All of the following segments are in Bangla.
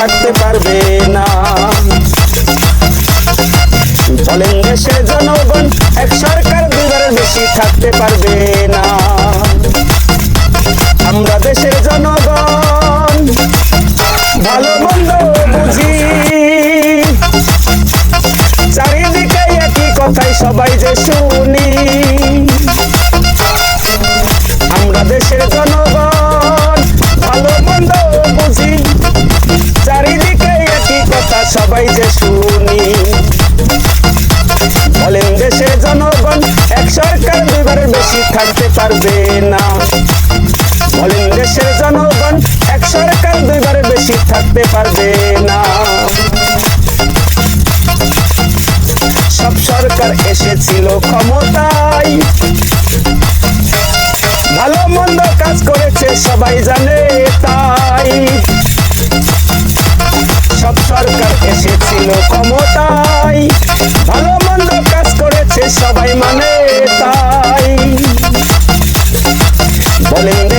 থাকতে পারবে না। বলেন দেশের জনগণ, এক সরকার দুইবারের বেশি থাকতে পারবে না। আমরা দেশের জনগণ, ভালো মন্দ বুঝি। চারিদিকে একই কথাই সবাই যে শুনি। আমরা দেশের জনগণ সবাই যে শুনি। বলেন দেশের জনগণ, এক সরকার দুইবারের বেশি থাকতে পারবে না। বলেন দেশের জনগণ, এক সরকার দুইবারের বেশি থাকতে পারবে না। সব সরকার এসেছিল ক্ষমতায়। ভালো মন্দ কাজ করেছে, সবাই জানে।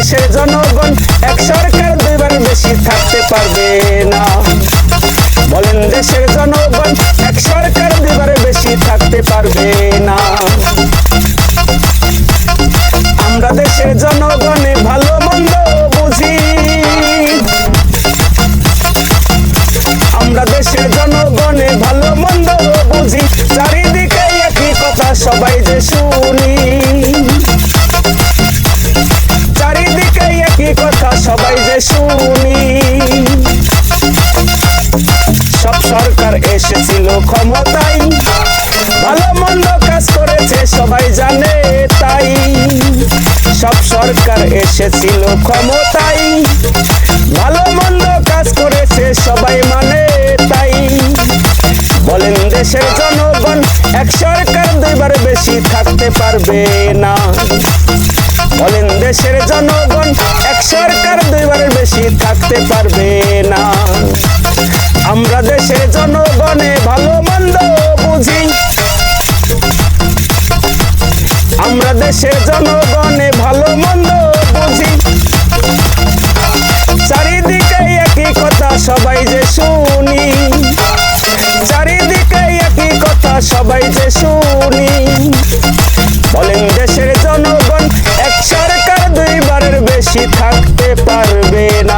দেশের জনগণ এক সরকার দুইবার বেশি থাকতে পারবে না। বলেন দেশের জনগণ এক সরকার দুইবারে বেশি থাকতে পারবে না। আমরা দেশের জনগণে ভালো মন্দ বুঝি। আমরা দেশের জনগণে ভালো মন্দ বুঝি। চারিদিকে একই কথা সবাই যে শুনি। শুনি। সব সরকার এসেছিল ক্ষমতায়। ভালো মন্দ কাজ করেছে, সবাই জানে তাই। সব সরকার এসেছিল ক্ষমতায়। ভালো মন্দ কাজ করেছে, সবাই মানে তাই। বলেন দেশের জনগণ, এক সরকার দুইবার বেশি থাকতে পারবে না। বলেন দেশের দুইবার করতে পারবে না। আমরা দেশে জনগণে ভালো মন্দ বুঝি। আমরা দেশে জনগণে ভালো মন্দ বুঝি। চারিদিকে একই কথা সবাই যে শুনি। চারিদিকে একই কথা সবাই যে শুনি। বলেন দেশের জনগণ, এক সরকার দুইবারের বেশি থাকতে পারবে না।